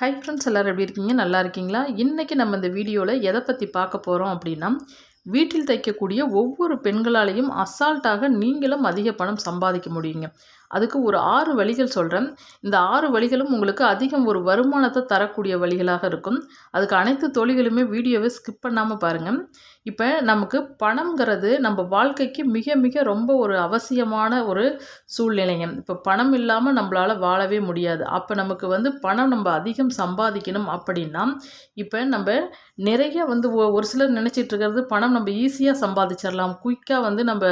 Hi friends எல்லோரும் எப்படி இருக்கீங்க? நல்லா இருக்கீங்களா? இன்றைக்கி நம்ம இந்த வீடியோவில் எதை பற்றி பார்க்க போகிறோம் அப்படின்னா வீட்டில் தைக்கக்கூடிய ஒவ்வொரு பெண்களாலையும் அசால்ட்டாக நீங்களும் அதிக பணம் சம்பாதிக்க முடியுங்க. அதுக்கு ஒரு ஆறு வழிகள் சொல்கிறேன் இந்த ஆறு வழிகளும் உங்களுக்கு அதிகம் ஒரு வருமானத்தை தரக்கூடிய வழிகளாக இருக்கும். அதுக்கு அனைத்து தொழில்களுமே வீடியோவை ஸ்கிப் பண்ணாமல் பாருங்கள் இப்போ நமக்கு பணங்கிறது நம்ம வாழ்க்கைக்கு மிக மிக ரொம்ப ஒரு அவசியமான ஒரு சூழ்நிலைங்க. இப்போ பணம் இல்லாமல் நம்மளால் வாழவே முடியாது. அப்போ நமக்கு வந்து பணம் நம்ம அதிகம் சம்பாதிக்கணும் அப்படின்னா இப்போ நம்ம நிறைய வந்து ஒரு சிலர் நினச்சிட்டு இருக்கிறது பணம் நம்ம ஈஸியாக சம்பாதிச்சிடலாம் குயிக்காக வந்து நம்ம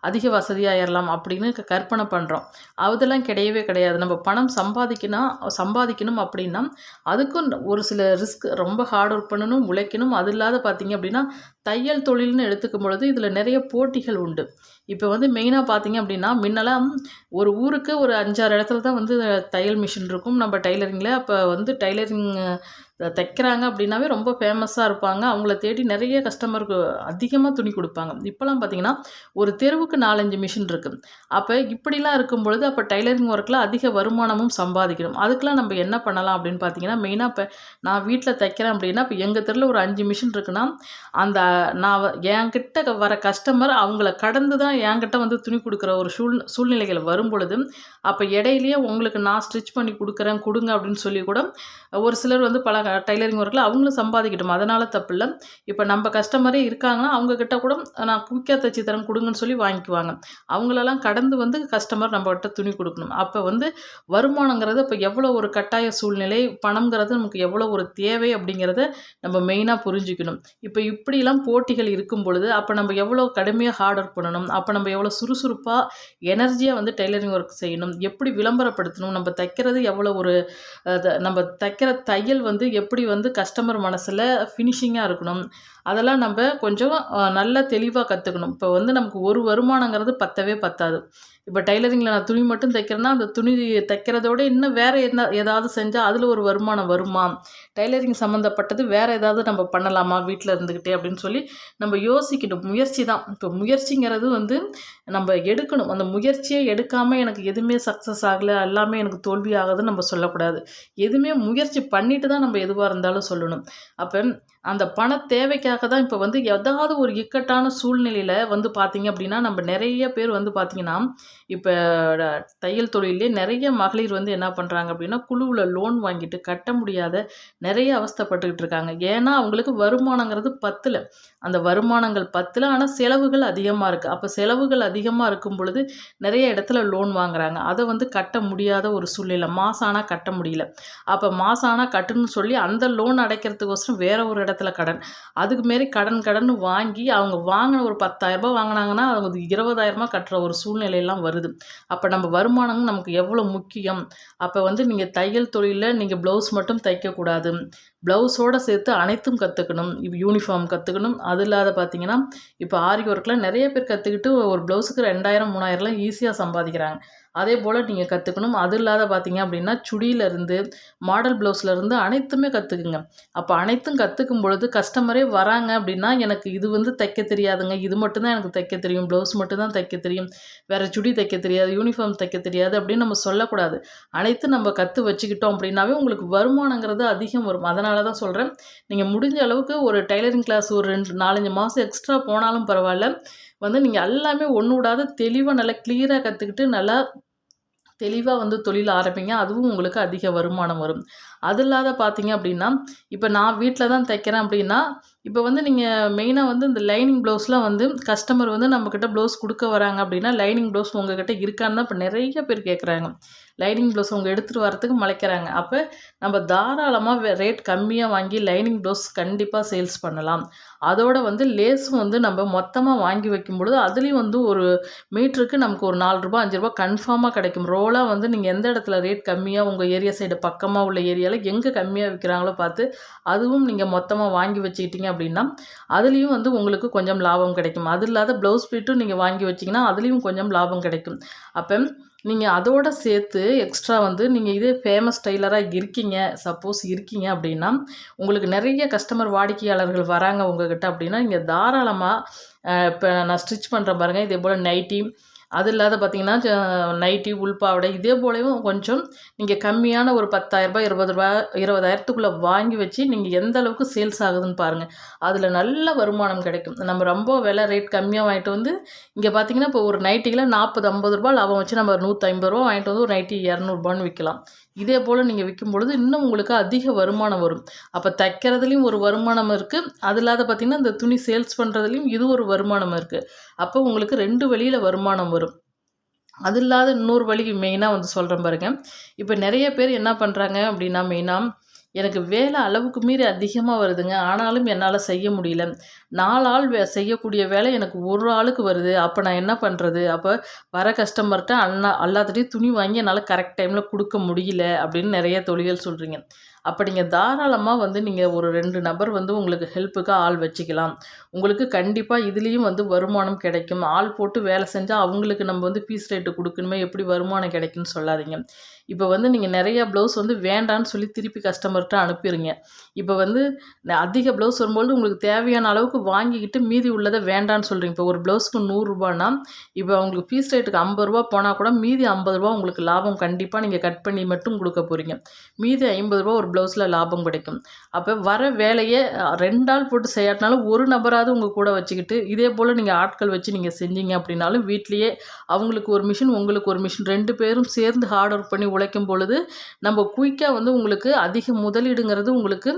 அதிக வசதியாகிடலாம் அப்படின்னு கற்பனை பண்ணுறோம் அதெல்லாம் கிடையவே கிடையாது. நம்ம பணம் சம்பாதிக்கணும் சம்பாதிக்கணும் அப்படின்னா அதுக்கும் ஒரு சில ரிஸ்க் ரொம்ப ஹார்ட் ஒர்க் பண்ணணும் உழைக்கணும். அது இல்லாத பார்த்தீங்க அப்படின்னா தையல் தொழில்னு எடுத்துக்கும் பொழுது இதில் நிறைய போட்டிகள் உண்டு. இப்போ வந்து மெயினாக பார்த்தீங்க அப்படின்னா முன்னெல்லாம் ஒரு ஊருக்கு ஒரு அஞ்சாறு இடத்துல தான் வந்து தையல் மிஷின் இருக்கும். நம்ம டைலரிங்கில் அப்போ வந்து டைலரிங் தைக்கிறாங்க அப்படின்னாவே ரொம்ப ஃபேமஸாக இருப்பாங்க. அவங்கள தேடி நிறைய கஸ்டமருக்கு அதிகமாக துணி கொடுப்பாங்க. இப்போலாம் பார்த்தீங்கன்னா ஒரு தெருவுக்கு நாலஞ்சு மிஷின் இருக்குது அப்போ இப்படிலாம் இருக்கும் பொழுது அப்போ டைலரிங் ஒர்க்கில் அதிக வருமானமும் சம்பாதிக்கணும். அதுக்கெலாம் நம்ம என்ன பண்ணலாம் அப்படின்னு பார்த்தீங்கன்னா மெயினாக இப்போ நான் வீட்டில் தைக்கிறேன் அப்படின்னா இப்போ எங்கள் தெருவில் ஒரு அஞ்சு மிஷின் இருக்குன்னா அந்த நான் என்கிட்ட வர கஸ்டமர் அவங்கள கடந்து தான் என்கிட்ட வந்து துணி கொடுக்குற ஒரு சூழ் சூழ்நிலைகள் வரும் பொழுது அப்போ இடையிலேயே உங்களுக்கு நான் ஸ்டிச் பண்ணி கொடுக்குறேன் கொடுங்க அப்படின்னு சொல்லி கூட ஒரு சிலர் வந்து பல டைலரிங் ஒர்க்கில் அவங்களும் சம்பாதிக்கட்டும். அதனால் தப்பு இல்லை. இப்போ நம்ம கஸ்டமரே இருக்காங்கன்னா அவங்கக்கிட்ட கூட நான் குயிக்காக தைச்சி தரேன் கொடுங்கன்னு சொல்லி வாங்கிக்குவாங்க. அவங்களெல்லாம் கடந்து வந்து கஸ்டமர் நம்மகிட்ட துணி கொடுக்கணும். அப்போ வந்து வருமானங்கிறது இப்போ எவ்வளோ ஒரு கட்டாய சூழ்நிலை பணங்கிறது நமக்கு எவ்வளோ ஒரு தேவை அப்படிங்கிறத நம்ம மெயினாக புரிஞ்சுக்கணும். இப்போ இப்படிலாம் போட்டிகள் இருக்கும் பொழுது அப்போ நம்ம எவ்வளோ கடுமையாக ஹார்ட் ஒர்க் பண்ணணும்? அப்போ நம்ம எவ்வளோ சுறுசுறுப்பாக எனர்ஜியாக வந்து டெய்லரிங் ஒர்க் செய்யணும்? எப்படி விளம்பரப்படுத்தணும்? நம்ம தைக்கிறது எவ்வளோ ஒரு நம்ம தைக்கிற தையல் வந்து எப்படி வந்து கஸ்டமர் மனசில் ஃபினிஷிங்காக இருக்கணும்? அதெல்லாம் நம்ம கொஞ்சம் நல்லா தெளிவாக கற்றுக்கணும் இப்போ வந்து நமக்கு ஒரு வருமானங்கிறது பத்தவே பத்தாது. இப்போ டைலரிங்கில் நான் துணி மட்டும் தைக்கிறேன்னா அந்த துணி தைக்கிறதோட இன்னும் வேறு என்ன ஏதாவது செஞ்சால் அதில் ஒரு வருமானம் வருமா? டைலரிங் சம்மந்தப்பட்டது வேறு ஏதாவது நம்ம பண்ணலாமா? வீட்டில் இருந்துக்கிட்டே அப்படின்னு சொல்லி நம்ம யோசிக்கணும். முயற்சி தான். இப்போ முயற்சிங்கிறது வந்து நம்ம எடுக்கணும். அந்த முயற்சியை எடுக்காமல் எனக்கு எதுவுமே சக்ஸஸ் ஆகலை எல்லாமே எனக்கு தோல்வி ஆகுதுன்னு நம்ம சொல்லக்கூடாது. எதுவுமே முயற்சி பண்ணிட்டு தான் நம்ம எதுவாக இருந்தாலும் சொல்லணும். அப்போ அந்த பண தேவைக்காக தான் இப்போ வந்து எதாவது ஒரு இக்கட்டான சூழ்நிலையில் வந்து பார்த்திங்க அப்படின்னா நம்ம நிறைய பேர் வந்து பார்த்திங்கன்னா இப்போ தையல் தொழிலே நிறைய மகளிர் வந்து என்ன பண்ணுறாங்க அப்படின்னா குழுவில் லோன் வாங்கிட்டு கட்ட முடியாத நிறைய அவஸ்தப்பட்டுக்கிட்டு இருக்காங்க. ஏன்னா அவங்களுக்கு வருமானங்கிறது பத்தில். அந்த வருமானங்கள் பத்தில் ஆனால் செலவுகள் அதிகமாக இருக்குது அப்போ செலவுகள் அதிகமாக இருக்கும் பொழுது நிறைய இடத்துல லோன் வாங்குறாங்க. அதை வந்து கட்ட முடியாத ஒரு சூழ்நிலை. மாதம் ஆனால் கட்ட முடியல. அப்போ மாதம் ஆனால் கட்டணும்னு சொல்லி அந்த லோன் அடைக்கிறதுக்கோசரம் வேற ஒரு இடத்துல கடன். அதுக்கு மாரி கடன் கடன் வாங்கி அவங்க வாங்கின ஒரு பத்தாயிரரூபா வாங்கினாங்கன்னா அவங்க இருபதாயிரமா கட்டுற ஒரு சூழ்நிலையெல்லாம் வருது. அப்போ நம்ம வருமானம் நமக்கு எவ்வளோ முக்கியம்? அப்போ வந்து நீங்கள் தையல் தொழிலில் நீங்கள் ப்ளவுஸ் மட்டும் தைக்கக்கூடாது. ப்ளவுஸோடு சேர்த்து அனைத்தும் கற்றுக்கணும் இப்போ யூனிஃபார்ம் கற்றுக்கணும் அது இல்லாத பார்த்தீங்கன்னா இப்போ ஆரி ஒர்க்கெலாம் நிறைய பேர் கற்றுக்கிட்டு ஒரு ப்ளவுஸுக்கு ரெண்டாயிரம் மூணாயிரம்லாம் ஈஸியாக சம்பாதிக்கிறாங்க. அதே போல் நீங்கள் கற்றுக்கணும் அது இல்லாத பார்த்தீங்க அப்படின்னா சுடியிலேருந்து மாடல் ப்ளவுஸ்லேருந்து அனைத்துமே கற்றுக்குங்க அப்போ அனைத்தும் கற்றுக்கும் பொழுது கஸ்டமரே வராங்க அப்படின்னா எனக்கு இது வந்து தைக்க தெரியாதுங்க. இது மட்டும்தான் எனக்கு தைக்க தெரியும். ப்ளவுஸ் மட்டும்தான் தைக்க தெரியும். வேறு சுடி தைக்க தெரியாது. யூனிஃபார்ம் தைக்க தெரியாது அப்படின்னு நம்ம சொல்லக்கூடாது. அனைத்தும் நம்ம கற்று வச்சுக்கிட்டோம் அப்படின்னாவே உங்களுக்கு வருமானங்கிறது அதிகம் வரும். அதனால் அதனால தான் சொல்கிறேன் நீங்கள் முடிஞ்ச அளவுக்கு ஒரு டைலரிங் கிளாஸ் ஒரு ரெண்டு நாலஞ்சு மாதம் எக்ஸ்ட்ரா போனாலும் பரவாயில்ல. வந்து நீங்கள் எல்லாமே ஒன்று விடாத தெளிவாக நல்லா கிளியராக கற்றுக்கிட்டு நல்லா தெளிவாக வந்து தொழில் ஆரம்பிங்க. அதுவும் உங்களுக்கு அதிக வருமானம் வரும். அது இல்லாத பார்த்தீங்க அப்படின்னா இப்போ நான் வீட்டில் தான் தைக்கிறேன் அப்படின்னா இப்போ வந்து நீங்கள் மெயினாக வந்து இந்த லைனிங் ப்ளவுஸ்லாம் வந்து கஸ்டமர் வந்து நம்மக்கிட்ட ப்ளவுஸ் கொடுக்க வராங்க அப்படின்னா லைனிங் ப்ளவுஸ் உங்ககிட்ட இருக்கான்னு தான் இப்போ நிறைய பேர் கேட்குறாங்க லைனிங் ப்ளவுஸ் அவங்க எடுத்துகிட்டு வரத்துக்கு மலைக்கிறாங்க அப்போ நம்ம தாராளமாக ரேட் கம்மியாக வாங்கி லைனிங் ப்ளவுஸ் கண்டிப்பாக சேல்ஸ் பண்ணலாம். அதோடு வந்து லேஸும் வந்து நம்ம மொத்தமாக வாங்கி வைக்கும்பொழுது அதுலேயும் வந்து ஒரு மீட்டருக்கு நமக்கு ஒரு நாலு ரூபா அஞ்சு ரூபா கன்ஃபார்மாக கிடைக்கும். ரோலாக வந்து நீங்கள் எந்த இடத்துல ரேட் கம்மியாக உங்கள் ஏரியா சைடு பக்கமாக உள்ள ஏரியாவில் எங்கே கம்மியாக விற்கிறாங்களோ பார்த்து அதுவும் நீங்கள் மொத்தமாக வாங்கி வச்சுக்கிட்டீங்க அப்படின்னா அதுலேயும் வந்து உங்களுக்கு கொஞ்சம் லாபம் கிடைக்கும். அது இல்லாத ப்ளவுஸ் பீட்டும் நீங்கள் வாங்கி வச்சிங்கன்னா அதுலேயும் கொஞ்சம் லாபம் கிடைக்கும். அப்போ நீங்கள் அதோடு சேர்த்து எக்ஸ்ட்ரா வந்து நீங்கள் இதே ஃபேமஸ் டெய்லராக இருக்கீங்க சப்போஸ் இருக்கீங்க அப்படின்னா உங்களுக்கு நிறைய கஸ்டமர் வாடிக்கையாளர்கள் வராங்க உங்கள் உங்கள்கிட்ட அப்படின்னா இங்கே தாராளமாக இப்போ நான் ஸ்டிச் பண்ணுறேன் பாருங்கள் இதே போல் நைட்டி அது இல்லாத பார்த்தீங்கன்னா நைட்டி உள்பாவடை இதே போலவும் கொஞ்சம் நீங்கள் கம்மியான ஒரு பத்தாயிரரூபா இருபது ரூபா இருபதாயிரத்துக்குள்ளே வாங்கி வச்சு நீங்கள் எந்த அளவுக்கு சேல்ஸ் ஆகுதுன்னு பாருங்கள் அதில் நல்ல வருமானம் கிடைக்கும். நம்ம ரொம்ப விலை ரேட் கம்மியாக வாங்கிட்டு வந்து இங்கே பார்த்தீங்கன்னா இப்போ ஒரு நைட்டிக்கெலாம் நாற்பது ஐம்பது ரூபா லாபம் வச்சு நம்ம நூற்றி ஐம்பது ரூபா வாங்கிட்டு வந்து ஒரு நைட்டி இரநூறுபான்னு விற்கலாம் இதே போல் நீங்கள் விற்கும் பொழுது இன்னும் உங்களுக்கு அதிக வருமானம் வரும். அப்போ தைக்கிறதுலையும் ஒரு வருமானம் இருக்குது அது இல்லாத பார்த்தீங்கன்னா இந்த துணி சேல்ஸ் பண்ணுறதுலையும் இது ஒரு வருமானம் இருக்குது அப்போ உங்களுக்கு ரெண்டு வழியில் வருமானம் வரும். அது இல்லாத இன்னொரு வழி மெயினாக வந்து சொல்கிறேன் பாருங்கள் இப்போ நிறைய பேர் என்ன பண்ணுறாங்க அப்படின்னா மெயினாக எனக்கு வேலை அளவுக்கு மீறி அதிகமாக வருதுங்க. ஆனாலும் என்னால் செய்ய முடியல. நாலு ஆள் வே செய்யக்கூடிய வேலை எனக்கு ஒரு ஆளுக்கு வருது. அப்போ நான் என்ன பண்ணுறது அப்போ வர கஸ்டமர்கிட்ட அண்ணா எல்லாத்துட்டையும் துணி வாங்கி என்னால் கரெக்ட் டைமில் கொடுக்க முடியல அப்படின்னு நிறைய தொழில்கள் சொல்கிறீங்க அப்போ நீங்கள் தாராளமாக வந்து நீங்கள் ஒரு ரெண்டு நபர் வந்து உங்களுக்கு ஹெல்ப்புக்கு ஆள் வச்சுக்கலாம். உங்களுக்கு கண்டிப்பாக இதுலேயும் வந்து வருமானம் கிடைக்கும். ஆள் போட்டு வேலை செஞ்சால் அவங்களுக்கு நம்ம வந்து பீஸ் ரேட்டு கொடுக்கணுமே எப்படி வருமானம் கிடைக்குன்னு சொல்லாதீங்க. இப்போ வந்து நீங்கள் நிறைய ப்ளவுஸ் வந்து வேண்டான்னு சொல்லி திருப்பி கஸ்டமர்கிட்ட அனுப்பிடுங்க இப்போ வந்து அதிக ப்ளவுஸ் வரும்போது உங்களுக்கு தேவையான அளவுக்கு வாங்கிக்கிட்டு மீதி உள்ளதை வேண்டான்னு சொல்கிறீங்க இப்போ ஒரு ப்ளவுஸ்க்கு நூறுரூபானா இப்போ அவங்களுக்கு பீஸ் ரேட்டுக்கு ஐம்பது ரூபா போனால் கூட மீதி ஐம்பது ரூபா உங்களுக்கு லாபம் கண்டிப்பாக நீங்கள் கட் பண்ணி மட்டும் கொடுக்க போகிறீங்க மீதி ஐம்பது ரூபா ஒரு ப்ளவுஸில் லாபம் கிடைக்கும். அப்போ வர வேலையை ரெண்டு ஆள் போட்டு செய்யாட்டினாலும் ஒரு நபராவது உங்கள் கூட வச்சுக்கிட்டு இதே போல் நீங்கள் ஆட்கள் வச்சு நீங்கள் செஞ்சீங்க அப்படின்னாலும் வீட்லேயே அவங்களுக்கு ஒரு மிஷின் உங்களுக்கு ஒரு மிஷின் ரெண்டு பேரும் சேர்ந்து ஹார்ட் ஒர்க் பண்ணி உழைக்கும் பொழுது நம்ம குயிக்காக வந்து உங்களுக்கு அதிக முதலீடுங்கிறது உங்களுக்கு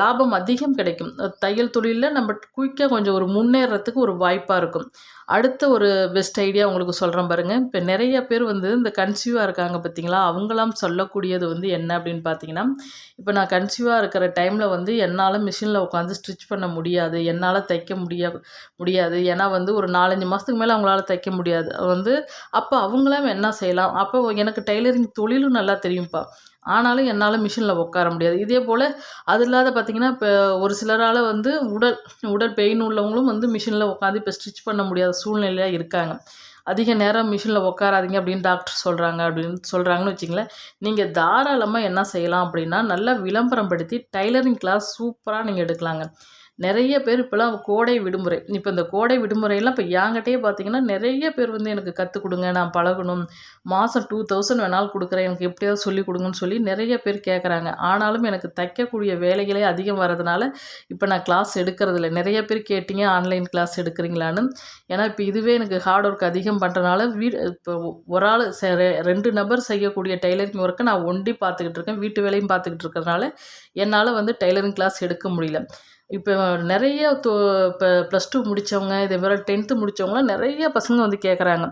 லாபம் அதிகம் கிடைக்கும். தையல் தொழிலில் நம்ம குயிக்காக கொஞ்சம் ஒரு முன்னேறத்துக்கு ஒரு வாய்ப்பாக இருக்கும். அடுத்த ஒரு பெஸ்ட் ஐடியா உங்களுக்கு சொல்கிறேன் பாருங்கள் இப்போ நிறைய பேர் வந்து இந்த கன்சீவாக இருக்காங்க பார்த்தீங்களா அவங்களாம் சொல்லக்கூடியது வந்து என்ன அப்படின்னு பார்த்தீங்கன்னா இப்போ நான் கன்சீவாக இருக்கிற டைமில் வந்து என்னால் மிஷினில் உட்காந்து ஸ்டிச் பண்ண முடியாது. என்னால் தைக்க முடியா முடியாது. ஏன்னா வந்து ஒரு நாலஞ்சு மாதத்துக்கு மேலே அவங்களால தைக்க முடியாது. வந்து அப்போ அவங்களாம் என்ன செய்யலாம்? அப்போ எனக்கு டெய்லரிங் தொழிலும் நல்லா தெரியும்ப்பா ஆனாலும் என்னால் மிஷினில் உட்கார முடியாது. இதே போல் அது இல்லாத பார்த்தீங்கன்னா இப்போ ஒரு சிலரால் வந்து உடல் உடல் பெயின் உள்ளவங்களும் வந்து மிஷினில் உட்காந்து இப்போ ஸ்டிச் பண்ண முடியாத சூழ்நிலையாக இருக்காங்க. அதிக நேரம் மிஷினில் உட்காராதீங்க அப்படின்னு டாக்டர் சொல்கிறாங்க அப்படின்னு சொல்கிறாங்கன்னு வச்சிங்களேன் நீங்கள் தாராளமாக என்ன செய்யலாம் அப்படின்னா நல்லா விளம்பரம் படுத்தி டைலரிங் கிளாஸ் சூப்பராக நீங்கள் எடுக்கலாங்க. நிறைய பேர் இப்போலாம் கோடை விடுமுறை. இப்போ இந்த கோடை விடுமுறையெல்லாம் இப்போ என்கிட்டயே பார்த்தீங்கன்னா நிறைய பேர் வந்து எனக்கு கற்றுக் கொடுங்க நான் பழகணும். மாதம் டூ தௌசண்ட் வேணாலும் கொடுக்குறேன் எனக்கு எப்படியாவது சொல்லிக் கொடுங்கன்னு சொல்லி நிறைய பேர் கேட்குறாங்க ஆனாலும் எனக்கு தைக்கக்கூடிய வேலைகளே அதிகம் வரதுனால இப்போ நான் கிளாஸ் எடுக்கிறதில்ல. நிறைய பேர் கேட்டிங்க ஆன்லைன் கிளாஸ் எடுக்கிறீங்களான்னு. ஏன்னா இப்போ இதுவே எனக்கு ஹார்ட் ஒர்க் அதிகம் பண்ணுறனால வீடு இப்போ ஒரு ஆள் ரெண்டு நபர் செய்யக்கூடிய டைலரிங் ஒர்க்கை நான் ஒண்டி பார்த்துக்கிட்டு இருக்கேன். வீட்டு வேலையும் பார்த்துக்கிட்டு இருக்கிறதுனால என்னால் வந்து டைலரிங் கிளாஸ் எடுக்க முடியல. இப்போ நிறைய தொ இப்போ ப்ளஸ் டூ முடித்தவங்க இதே மாதிரி டென்த்து முடித்தவங்களாம் நிறைய பசங்க வந்து கேட்குறாங்க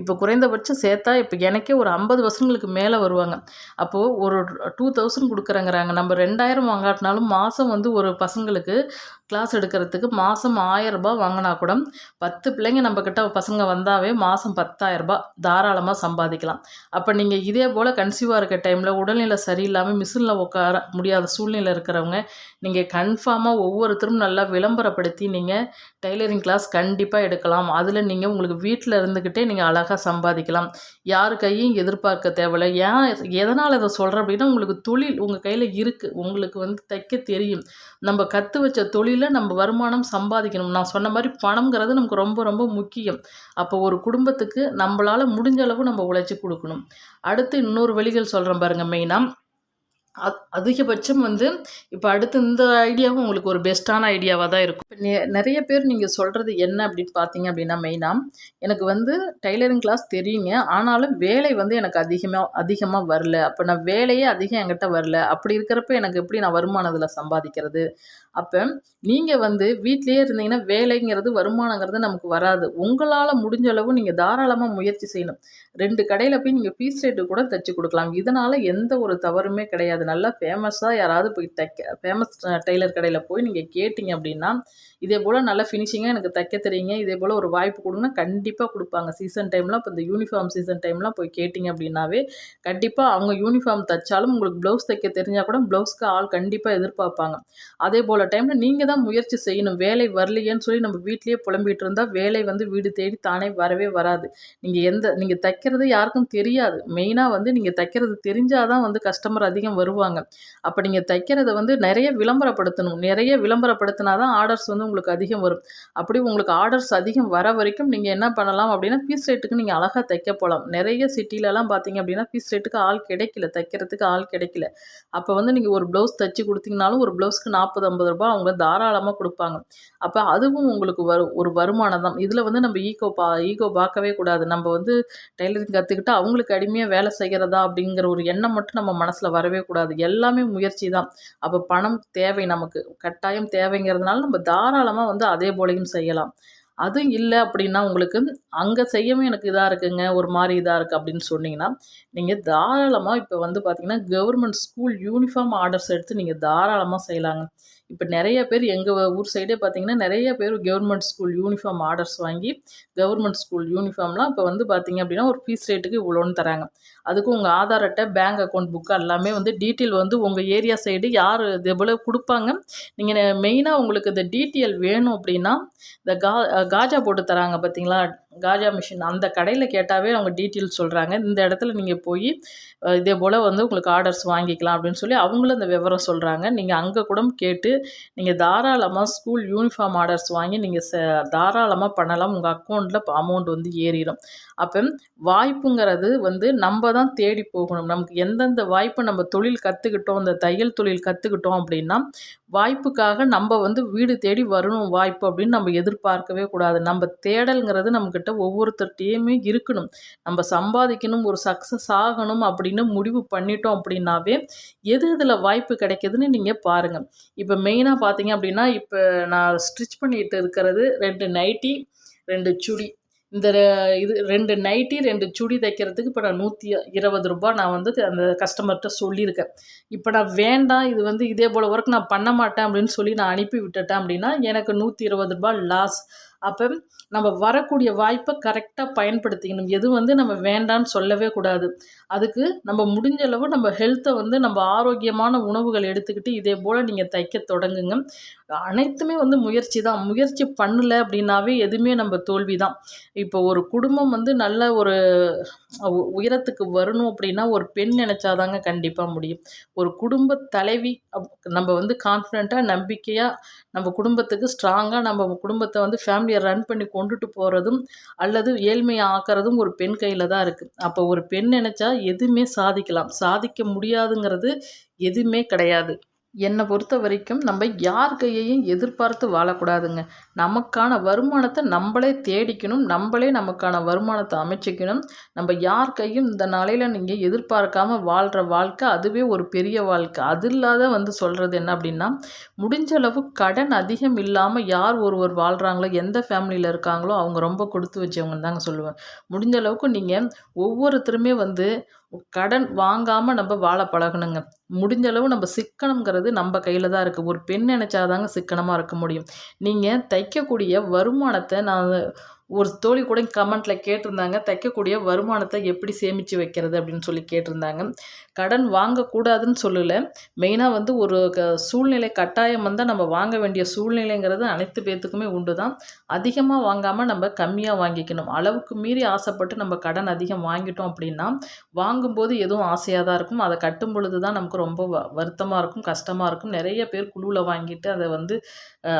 இப்போ குறைந்தபட்சம் சேர்த்தா இப்போ எனக்கே ஒரு ஐம்பது பசங்களுக்கு மேலே வருவாங்க. அப்போது ஒரு டூ தௌசண்ட் கொடுக்குறேங்கிறாங்க. நம்ம ரெண்டாயிரம் வாங்காட்டினாலும் மாதம் வந்து ஒரு பசங்களுக்கு கிளாஸ் எடுக்கிறதுக்கு மாதம் ஆயரரூபா வாங்கினா கூட பத்து பிள்ளைங்க நம்மக்கிட்ட பசங்க வந்தாவே மாதம் பத்தாயிரரூபா தாராளமாக சம்பாதிக்கலாம். அப்போ நீங்கள் இதே போல் கன்சீவாக இருக்க டைமில் உடல்நிலை சரியில்லாமல் மிஷினில் உட்கார முடியாத சூழ்நிலை இருக்கிறவங்க நீங்கள் கன்ஃபார்மாக ஒவ்வொரு ஒவ்வொருத்தரும் நல்லா விளம்பரப்படுத்தி நீங்கள் டைலரிங் கிளாஸ் கண்டிப்பாக எடுக்கலாம். அதில் நீங்கள் உங்களுக்கு வீட்டில் இருந்துக்கிட்டே நீங்கள் அழகாக சம்பாதிக்கலாம். யார் கையும் எதிர்பார்க்க தேவையில்லை. ஏன் எதனால் இதை சொல்கிறேன் அப்படின்னா உங்களுக்கு தொழில் உங்கள் கையில் இருக்குது உங்களுக்கு வந்து தைக்க தெரியும். நம்ம கற்று வச்ச தொழிலை நம்ம வருமானம் சம்பாதிக்கணும். நான் சொன்ன மாதிரி பணங்கிறது நமக்கு ரொம்ப ரொம்ப முக்கியம். அப்போ ஒரு குடும்பத்துக்கு நம்மளால் முடிஞ்ச அளவு நம்ம உழைச்சி கொடுக்கணும். அடுத்து இன்னொரு வழிகள் சொல்கிறேன் பாருங்கள் மெயினாக அதிகபட்சம் வந்து இப்போ அடுத்து இந்த ஐடியாவும் உங்களுக்கு ஒரு பெஸ்ட்டான ஐடியாவாக தான் இருக்கும். இப்போ நெ நிறைய பேர் நீங்கள் சொல்கிறது என்ன அப்படின்னு பார்த்தீங்க அப்படின்னா மெயினாக எனக்கு வந்து டைலரிங் கிளாஸ் தெரியுங்க. ஆனாலும் வேலை வந்து எனக்கு அதிகமாக அதிகமாக வரல. அப்போ நான் வேலையே அதிகம் என்கிட்ட வரல. அப்படி இருக்கிறப்ப எனக்கு எப்படி நான் வருமானம் சம்பாதிக்கிறது? அப்போ நீங்கள் வந்து வீட்லேயே இருந்தீங்கன்னா வேலைங்கிறது வருமானங்கிறது நமக்கு வராது. உங்களால் முடிஞ்ச அளவு நீங்கள் தாராளமாக முயற்சி செய்யணும். ரெண்டு கடையில் போய் நீங்கள் பீஸ் ரேட்டு கூட தைச்சி கொடுக்கலாம். இதனால் எந்த ஒரு தவறுமே கிடையாது. நல்லா ஃபேமஸாக யாராவது போய் தைக்க ஃபேமஸ் டெய்லர் கடையில் போய் நீங்கள் கேட்டிங்க அப்படின்னா இதே போல் நல்லா ஃபினிஷிங்காக எனக்கு தைக்க தெரியுங்க. இதே போல் ஒரு வாய்ப்பு கொடுங்கன்னா கண்டிப்பாக கொடுப்பாங்க. சீசன் டைம்லாம் இப்போ இந்த யூனிஃபார்ம் சீசன் டைம்லாம் போய் கேட்டிங்க அப்படின்னாவே கண்டிப்பாக அவங்க யூனிஃபார்ம் தைச்சாலும் உங்களுக்கு ப்ளவுஸ் தைக்க தெரிஞ்சால் கூட ப்ளவுஸ்க்கு ஆள் கண்டிப்பாக எதிர்பார்ப்பாங்க. அதே போல் டைமில் நீங்கள் தான் முயற்சி செய்யணும். வேலை வரலையேன்னு சொல்லி நம்ம வீட்லேயே புலம்பிகிட்டு இருந்தால் வேலை வந்து வீடு தேடி தானே வரவே வராது. நீங்கள் எந்த நீங்கள் தைக்கிறது யாருக்கும் தெரியாது. மெயினாக வந்து நீங்கள் தைக்கிறது தெரிஞ்சால் தான் வந்து கஸ்டமர் அதிகம் வருவாங்க. அப்போ நீங்கள் தைக்கிறத வந்து நிறைய விளம்பரப்படுத்தணும். நிறைய விளம்பரப்படுத்தினா தான் ஆர்டர்ஸ் வந்து உங்களுக்கு அதிகம் வரும். அப்படி உங்களுக்கு ஆர்டர்ஸ் அதிகம் வர வரைக்கும் நீங்கள் என்ன பண்ணலாம் அப்படின்னா பீஸ் ரேட்டுக்கு நீங்கள் அழகாக தைக்க போகலாம் நிறைய சிட்டிலலாம் பார்த்தீங்க அப்படின்னா பீஸ் ரேட்டுக்கு ஆள் கிடைக்கல. தைக்கிறதுக்கு ஆள் கிடைக்கல. அப்போ வந்து நீங்கள் ஒரு ப்ளவுஸ் தைச்சி கொடுத்தீங்கனாலும் ஒரு ப்ளவுஸ்க்கு நாற்பது ஐம்பது ரூபாய் அவங்க தாராளமாக கொடுப்பாங்க. அப்போ அதுவும் உங்களுக்கு வரு ஒரு வருமானம் தான். இதில் வந்து நம்ம ஈகோ பா ஈகோ பார்க்கவே கூடாது. நம்ம வந்து டெய்லரிங் கற்றுக்கிட்டு அவங்களுக்கு அடிமையாக வேலை செய்கிறதா அப்படிங்கிற ஒரு எண்ணம் மட்டும் நம்ம மனசில் வரவே கூடாது. எல்லாமே முயற்சி தான். அப்போ பணம் தேவை நமக்கு. கட்டாயம் தேவைங்கிறதுனால நம்ம தாராளமாக வந்து அதே போலையும் செய்யலாம். அதுவும் இல்லை அப்படின்னா உங்களுக்கு அங்கே செய்யவும் எனக்கு இதாக இருக்குங்க ஒரு மாதிரி இதாக இருக்குது அப்படின்னு சொன்னீங்கன்னா நீங்கள் தாராளமாக இப்போ வந்து பார்த்தீங்கன்னா கவர்மெண்ட் ஸ்கூல் யூனிஃபார்ம் ஆர்டர்ஸ் எடுத்து நீங்கள் தாராளமாக செய்யலாங்க. இப்போ நிறைய பேர் எங்கள் ஊர் சைடே பார்த்தீங்கன்னா நிறைய பேர் கவர்மெண்ட் ஸ்கூல் யூனிஃபார்ம் ஆர்டர்ஸ் வாங்கி கவர்மெண்ட் ஸ்கூல் யூனிஃபார்ம்லாம் இப்போ வந்து பார்த்தீங்க அப்படின்னா ஒரு ஃபீஸ் ரேட்டுக்கு இவ்வளோன்னு தராங்க. அதுக்கு உங்கள் ஆதார் அட்டை பேங்க் அக்கௌண்ட் புக்கு எல்லாமே வந்து டீட்டெயில் வந்து உங்கள் ஏரியா சைடு யார் இது எவ்வளோ கொடுப்பாங்க. நீங்கள் மெயினாக உங்களுக்கு இந்த டீட்டெயில் வேணும் அப்படின்னா இந்த கா காஜா போட்டு தராங்க பார்த்தீங்களா காஜா மிஷின் அந்த கடையில் கேட்டாவே அவங்க டீட்டெயில்ஸ் சொல்கிறாங்க இந்த இடத்துல நீங்கள் போய் இதே போல் வந்து உங்களுக்கு ஆர்டர்ஸ் வாங்கிக்கலாம் அப்படின்னு சொல்லி அவங்களும் இந்த விவரம் சொல்கிறாங்க நீங்கள் அங்கே கூட கேட்டு நீங்கள் தாராளமாக ஸ்கூல் யூனிஃபார்ம் ஆர்டர்ஸ் வாங்கி நீங்கள் ச தாராளமாக பண்ணலாம். உங்கள் அக்கௌண்ட்டில் அமௌண்ட் வந்து ஏறிடும் அப்போ வாய்ப்புங்கிறது வந்து நம்ம தான் தேடி போகணும். நமக்கு எந்தெந்த வாய்ப்பை நம்ம தொழில் கற்றுக்கிட்டோம் இந்த தையல் தொழில் கற்றுக்கிட்டோம் அப்படின்னா வாய்ப்புக்காக நம்ம வந்து வீடு தேடி வரணும் வாய்ப்பு அப்படின்னு நம்ம எதிர்பார்க்கவே கூடாது. நம்ம தேடல்ங்கிறது நம்மக்கிட்ட ஒவ்வொருத்தர்கிட்டையுமே இருக்கணும். நம்ம சம்பாதிக்கணும் ஒரு சக்ஸஸ் ஆகணும் அப்படின்னு முடிவு பண்ணிட்டோம் அப்படின்னாவே எது இதில் வாய்ப்பு கிடைக்கிதுன்னு நீங்கள் பாருங்கள் இப்போ மெயினாக பார்த்தீங்க அப்படின்னா இப்போ நான் ஸ்டிச் பண்ணிட்டு இருக்கிறது ரெண்டு நைட்டி ரெண்டு சுடி. இந்த இது ரெண்டு நைட்டி ரெண்டு சுடி தைக்கிறதுக்கு இப்போ நான் நூற்றி இருபது ரூபா நான் வந்து அந்த கஸ்டமர்கிட்ட சொல்லியிருக்கேன். இப்போ நான் வேண்டாம் இது வந்து இதே போல் ஒர்க் நான் பண்ண மாட்டேன் அப்படின்னு சொல்லி நான் அனுப்பி விட்டுட்டேன் அப்படின்னா எனக்கு நூற்றி இருபது ரூபா லாஸ் அப்போ நம்ம வரக்கூடிய வாய்ப்பை கரெக்டாக பயன்படுத்திக்கணும். எது வந்து நம்ம வேண்டான்னு சொல்லவே கூடாது. அதுக்கு நம்ம முடிஞ்ச அளவு நம்ம ஹெல்த்தை வந்து நம்ம ஆரோக்கியமான உணவுகள் எடுத்துக்கிட்டு இதே போல் நீங்கள் தைக்க தொடங்குங்க. அனைத்துமே வந்து முயற்சி தான். முயற்சி பண்ணல அப்படின்னாவே எதுவுமே நம்ம தோல்வி தான் இப்போ ஒரு குடும்பம் வந்து நல்ல ஒரு உயரத்துக்கு வரணும் அப்படின்னா ஒரு பெண் நினச்சாதாங்க கண்டிப்பாக முடியும். ஒரு குடும்ப தலைவி நம்ம வந்து கான்ஃபிடெண்ட்டாக நம்பிக்கையாக நம்ம குடும்பத்துக்கு ஸ்ட்ராங்காக நம்ம குடும்பத்தை வந்து ஃபேமிலி ஃபேமிலியை ரன் பண்ணி கொண்டுட்டு போகிறதும் அல்லது ஏழ்மையை ஆக்கிறதும் ஒரு பெண் கையில் தான் இருக்குது அப்போ ஒரு பெண் நினச்சா எதுவுமே சாதிக்கலாம். சாதிக்க முடியாதுங்கிறது எதுவுமே கிடையாது. என்னை பொறுத்த வரைக்கும் நம்ம யார் கையையும் எதிர்பார்த்து வாழக்கூடாதுங்க. நமக்கான வருமானத்தை நம்மளே தேடிக்கணும். நம்மளே நமக்கான வருமானத்தை அமைச்சிக்கணும். நம்ம யார் கையும் இந்த நாளையில் நீங்கள் எதிர்பார்க்காம வாழ்கிற வாழ்க்கை அதுவே ஒரு பெரிய வாழ்க்கை. அது இல்லாத வந்து சொல்கிறது என்ன அப்படின்னா முடிஞ்ச அளவு கடன் அதிகம் இல்லாமல் யார் ஒருவர் வாழ்கிறாங்களோ எந்த ஃபேமிலியில் இருக்காங்களோ அவங்க ரொம்ப கொடுத்து வச்சவங்கன்னு தாங்க சொல்லுவேன். முடிஞ்ச அளவுக்கு நீங்கள் ஒவ்வொருத்தருமே வந்து கடன் வாங்காமல் நம்ம வாழ பழகணுங்க. முடிஞ்ச அளவு நம்ம சிக்கனம்ங்கிறது நம்ம கையில் தான் இருக்குது ஒரு பெண் நினச்சாதாங்க சிக்கனமாக இருக்க முடியும். நீங்கள் தைக்கக்கூடிய வருமானத்தை நான் ஒரு தோழி கூட கமெண்ட்டில் கேட்டிருந்தாங்க தைக்கக்கூடிய வருமானத்தை எப்படி சேமித்து வைக்கிறது? அப்படின்னு சொல்லி கேட்டிருந்தாங்க. கடன் வாங்கக்கூடாதுன்னு சொல்லலை. மெயினாக வந்து ஒரு க சூழ்நிலை கட்டாயம் வந்தால் நம்ம வாங்க வேண்டிய சூழ்நிலைங்கிறது அனைத்து பேர்த்துக்குமே உண்டு தான். அதிகமாக வாங்காமல் நம்ம கம்மியாக வாங்கிக்கணும். அளவுக்கு மீறி ஆசைப்பட்டு நம்ம கடன் அதிகம் வாங்கிட்டோம் அப்படின்னா வாங்கும்போது எதுவும் ஆசையாக தான் இருக்கும். அதை கட்டும் பொழுது தான் நமக்கு ரொம்ப வ வருத்தமாக இருக்கும் கஷ்டமாக இருக்கும். நிறைய பேர் குழுவில் வாங்கிட்டு அதை வந்து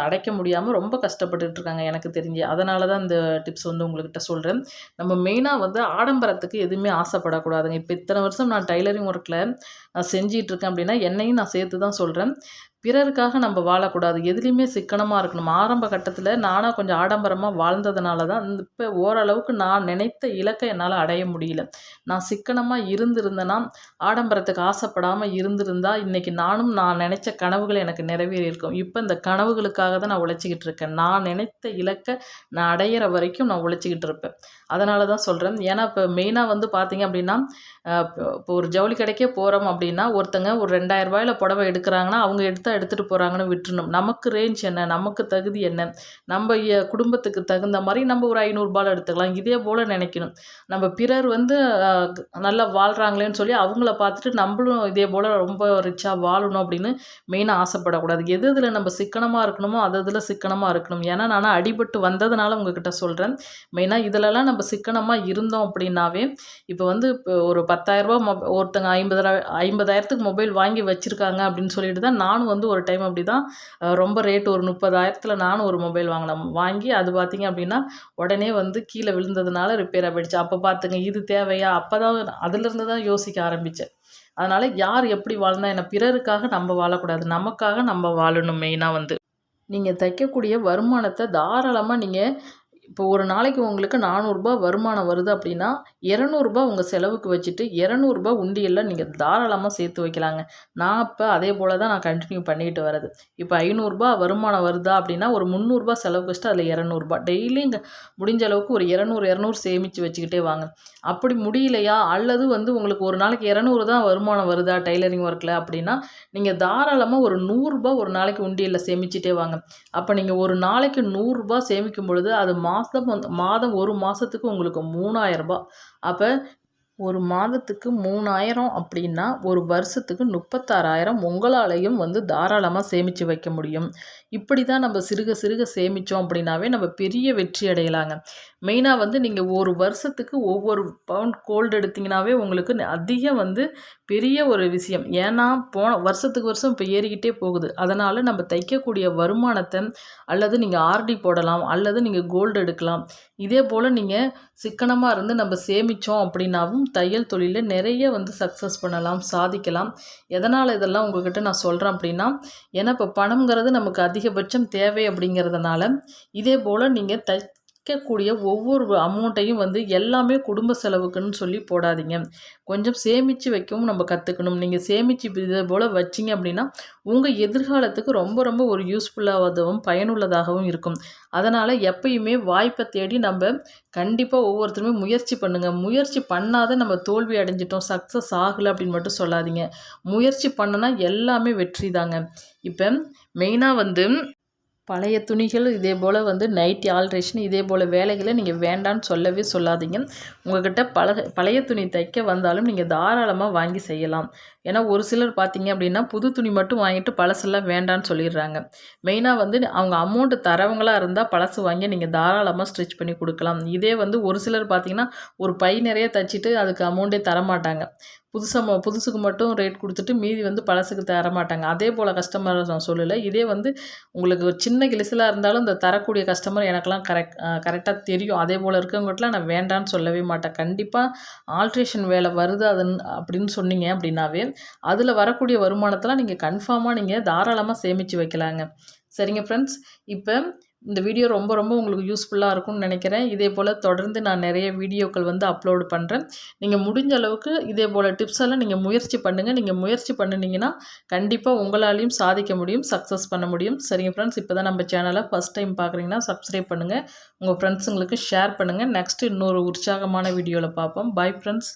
அடைக்க முடியாமல் ரொம்ப கஷ்டப்பட்டுட்ருக்காங்க எனக்கு தெரிஞ்சு. அதனால தான் இந்த டிப்ஸ் வந்து உங்கள்கிட்ட சொல்கிறேன் நம்ம மெயினாக வந்து ஆடம்பரத்துக்கு எதுவுமே ஆசைப்படக்கூடாதுங்க. இப்போ இத்தனை வருஷம் நான் டைலரிங் ஒர்க்கில் நான் செஞ்சிகிட்ருக்கேன் அப்படின்னா என்னையும் நான் சேர்த்து தான் சொல்கிறேன் பிறருக்காக நம்ம வாழக்கூடாது. எதுலேயுமே சிக்கனமாக இருக்கணும். ஆரம்ப கட்டத்தில் நானாக கொஞ்சம் ஆடம்பரமாக வாழ்ந்ததுனால தான் இப்போ ஓரளவுக்கு நான் நினைத்த இலக்கை என்னால் அடைய முடியல. நான் சிக்கனமாக இருந்திருந்தேன்னா ஆடம்பரத்துக்கு ஆசைப்படாமல் இருந்திருந்தால் இன்றைக்கி நானும் நான் நினச்ச கனவுகள் எனக்கு நிறைவேறியிருக்கும் இப்போ இந்த கனவுகளுக்காக தான் நான் உழைச்சிக்கிட்டு இருக்கேன். நான் நினைத்த இலக்கை நான் அடையிற வரைக்கும் நான் உழைச்சிக்கிட்டு இருப்பேன். அதனால தான் சொல்கிறேன் ஏன்னா இப்போ மெயினாக வந்து பார்த்திங்க அப்படின்னா இப்போ ஒரு ஜவுளி கடைக்கே போகிறோம் அப்படின்னா ஒருத்தங்க ஒரு ரெண்டாயிரம் ரூபாயில் புடவை எடுக்கிறாங்கன்னா அவங்க எடுத்தால் எடுத்துகிட்டு போகிறாங்கன்னு விட்டுணும் நமக்கு ரேஞ்ச் என்ன? நமக்கு தகுதி என்ன? நம்ம குடும்பத்துக்கு தகுந்த மாதிரி நம்ம ஒரு ஐநூறுரூபாவில் எடுத்துக்கலாம். இதே போல் நினைக்கணும். நம்ம பிறர் வந்து நல்லா வாழ்கிறாங்களேன்னு சொல்லி அவங்கள பார்த்துட்டு நம்மளும் இதே போல் ரொம்ப ரிச்சாக வாழணும் அப்படின்னு மெயினாக ஆசைப்படக்கூடாது. எது இதில் நம்ம சிக்கனமாக இருக்கணுமோ அது இதில் சிக்கனமாக இருக்கணும். ஏன்னா நான் அடிபட்டு வந்ததுனால உங்ககிட்ட சொல்கிறேன் மெயினாக இதிலலாம் நம்ம நம்ம சிக்கனமாக இருந்தோம் அப்படின்னாவே இப்போ வந்து இப்போ ஒரு பத்தாயிரரூபா மொ ஒருத்தங்க ஐம்பதாயிரம் ஐம்பதாயிரத்துக்கு மொபைல் வாங்கி வச்சுருக்காங்க அப்படின்னு சொல்லிட்டு தான் நானும் வந்து ஒரு டைம் அப்படி தான் ரொம்ப ரேட் ஒரு முப்பதாயிரத்தில் நானும் ஒரு மொபைல் வாங்கினேன் வாங்கி அது பார்த்திங்க அப்படின்னா உடனே வந்து கீழே விழுந்ததுனால ரிப்பேர் ஆகிடுச்சு அப்போ பார்த்துங்க இது தேவையா? அப்போ தான் அதுலேருந்து தான் யோசிக்க ஆரம்பித்தேன் அதனால் யார் எப்படி வாழ்ந்தா என்ன பிறருக்காக நம்ம வாழக்கூடாது. நமக்காக நம்ம வாழணும் மெயினாக வந்து. நீங்கள் தைக்கக்கூடிய வருமானத்தை தாராளமாக நீங்கள் இப்போ ஒரு நாளைக்கு உங்களுக்கு நானூறுரூபா வருமானம் வருது அப்படின்னா இரநூறுபா உங்கள் செலவுக்கு வச்சுட்டு இரநூறுபா உண்டியலில் நீங்கள் தாராளமாக சேர்த்து வைக்கலாங்க. நான் இப்போ அதே போல் தான் நான் கண்டினியூ பண்ணிக்கிட்டு வரது இப்போ ஐநூறுரூபா வருமானம் வருதா அப்படின்னா ஒரு முந்நூறுரூபா செலவு வச்சுட்டு அதில் இரநூறுபா. டெய்லி இங்கே முடிஞ்ச அளவுக்கு ஒரு இரநூறு இரநூறு சேமித்து வச்சுக்கிட்டே வாங்க. அப்படி முடியலையா? அல்லது வந்து உங்களுக்கு ஒரு நாளைக்கு இரநூறு தான் வருமானம் வருதா டைலரிங் ஒர்க்கில் அப்படின்னா நீங்கள் தாராளமாக ஒரு நூறுரூபா ஒரு நாளைக்கு உண்டியலில் சேமிச்சிட்டே வாங்க. அப்போ நீங்கள் ஒரு நாளைக்கு நூறுரூபா சேமிக்கும் பொழுது அது மாதம் மாதம் மாதம் ஒரு மாதத்துக்கு உங்களுக்கு மூணாயிரரூபா அப்போ ஒரு மாதத்துக்கு மூணாயிரம் அப்படின்னா ஒரு வருஷத்துக்கு முப்பத்தாறாயிரம் உங்களாலையும் வந்து தாராளமாக சேமித்து வைக்க முடியும். இப்படி தான் நம்ம சிறுக சிறுக சேமித்தோம் அப்படின்னாவே நம்ம பெரிய வெற்றி அடையலாங்க. மெயினாக வந்து நீங்கள் ஒரு வருஷத்துக்கு ஒவ்வொரு பவுண்ட் கோல்டு எடுத்திங்கனாவே உங்களுக்கு அதிகம் அதிக வந்து பெரிய ஒரு விஷயம். ஏன்னா போன வருஷத்துக்கு வருஷம் இப்போ ஏறிக்கிட்டே போகுது. அதனால் நம்ம தைக்கக்கூடிய வருமானத்தை அல்லது நீங்கள் ஆர்டி போடலாம் அல்லது நீங்கள் கோல்டு எடுக்கலாம். இதே போல் நீங்கள் சிக்கனமாக இருந்து நம்ம சேமித்தோம் அப்படின்னாவும் தையல் தொழிலில் நிறைய வந்து சக்ஸஸ் பண்ணலாம் சாதிக்கலாம். எதனால் இதெல்லாம் உங்கள்கிட்ட நான் சொல்கிறேன் அப்படின்னா ஏன்னா இப்போ பணங்கிறது நமக்கு அதிகபட்சம் தேவை அப்படிங்கிறதுனால. இதே போல் நீங்கள் கிடைக்கக்கூடிய ஒவ்வொரு அமௌண்ட்டையும் வந்து எல்லாமே குடும்ப செலவுக்குன்னு சொல்லி போடாதீங்க. கொஞ்சம் சேமித்து வைக்கவும் நம்ம கற்றுக்கணும் நீங்கள் சேமித்து இதை போல் வச்சிங்க அப்படின்னா உங்கள் எதிர்காலத்துக்கு ரொம்ப ரொம்ப ஒரு யூஸ்ஃபுல்லாகவும் பயனுள்ளதாகவும் இருக்கும். அதனால் எப்பயுமே வாய்ப்பை தேடி நம்ம கண்டிப்பாக ஒவ்வொருத்தருமே முயற்சி பண்ணுங்கள் முயற்சி பண்ணாத நம்ம தோல்வி அடைஞ்சிட்டோம் சக்ஸஸ் ஆகலை அப்படின்னு மட்டும் சொல்லாதீங்க. முயற்சி பண்ணுனா எல்லாமே வெற்றி தாங்க. இப்போ மெயினாக வந்து பழைய துணிகள் இதே போல் வந்து நைட்டி ஆல்ட்ரேஷன் இதே போல் வேலைகளை நீங்கள் வேண்டான்னு சொல்லவே சொல்லாதீங்க. உங்கள்கிட்ட பழ பழைய துணி தைக்க வந்தாலும் நீங்கள் தாராளமாக வாங்கி செய்யலாம். ஏன்னா ஒரு சிலர் பார்த்தீங்க அப்படின்னா புது துணி மட்டும் வாங்கிட்டு பழசெல்லாம் வேண்டான்னு சொல்லிடுறாங்க. மெயினாக வந்து அவங்க அமௌண்ட்டு தரவங்களாக இருந்தால் பழசு வாங்கி நீங்கள் தாராளமாக ஸ்டிச் பண்ணி கொடுக்கலாம். இதே வந்து ஒரு சிலர் பார்த்தீங்கன்னா ஒரு பை நிறைய தைச்சிட்டு அதுக்கு அமௌண்ட்டே தரமாட்டாங்க. புதுசாக புதுசுக்கு மட்டும் ரேட் கொடுத்துட்டு மீதி வந்து பழசுக்கு தர மாட்டாங்க அதே போல் கஸ்டமர் நான் சொல்லலை. இதே வந்து உங்களுக்கு ஒரு சின்ன கிளிசலாக இருந்தாலும் இந்த தரக்கூடிய கஸ்டமர் எனக்கெல்லாம் கரெக்ட் கரெக்டாக தெரியும். அதே போல் இருக்கவங்ககிட்டலாம் நான் வேண்டான்னு சொல்லவே மாட்டேன். கண்டிப்பாக ஆல்ட்ரேஷன் வேலை வருது அதுன்னு அப்படின்னு சொன்னீங்க அப்படின்னாவே அதில் வரக்கூடிய வருமானத்தெல்லாம் நீங்கள் கன்ஃபார்மாக நீங்கள் தாராளமாக சேமித்து வைக்கலாங்க. சரிங்க ஃப்ரெண்ட்ஸ் இப்போ இந்த வீடியோ ரொம்ப ரொம்ப உங்களுக்கு யூஸ்ஃபுல்லாக இருக்கும்னு நினைக்கிறேன். இதே போல் தொடர்ந்து நான் நிறைய வீடியோக்கள் வந்து அப்லோடு பண்ணுறேன் நீங்கள் முடிஞ்ச அளவுக்கு இதே போல் டிப்ஸ் எல்லாம் நீங்கள் முயற்சி பண்ணுங்கள் நீங்கள் முயற்சி பண்ணினீங்கன்னா கண்டிப்பாக உங்களாலையும் சாதிக்க முடியும் சக்ஸஸ் பண்ண முடியும். சரிங்க ஃப்ரெண்ட்ஸ் இப்போ தான் நம்ம சேனலை ஃபஸ்ட் டைம் பார்க்குறீங்கன்னா சப்ஸ்கிரைப் பண்ணுங்கள் உங்கள் ஃப்ரெண்ட்ஸுங்களுக்கு ஷேர் பண்ணுங்கள் நெக்ஸ்ட்டு இன்னொரு உற்சாகமான வீடியோவில் பார்ப்போம். Bye friends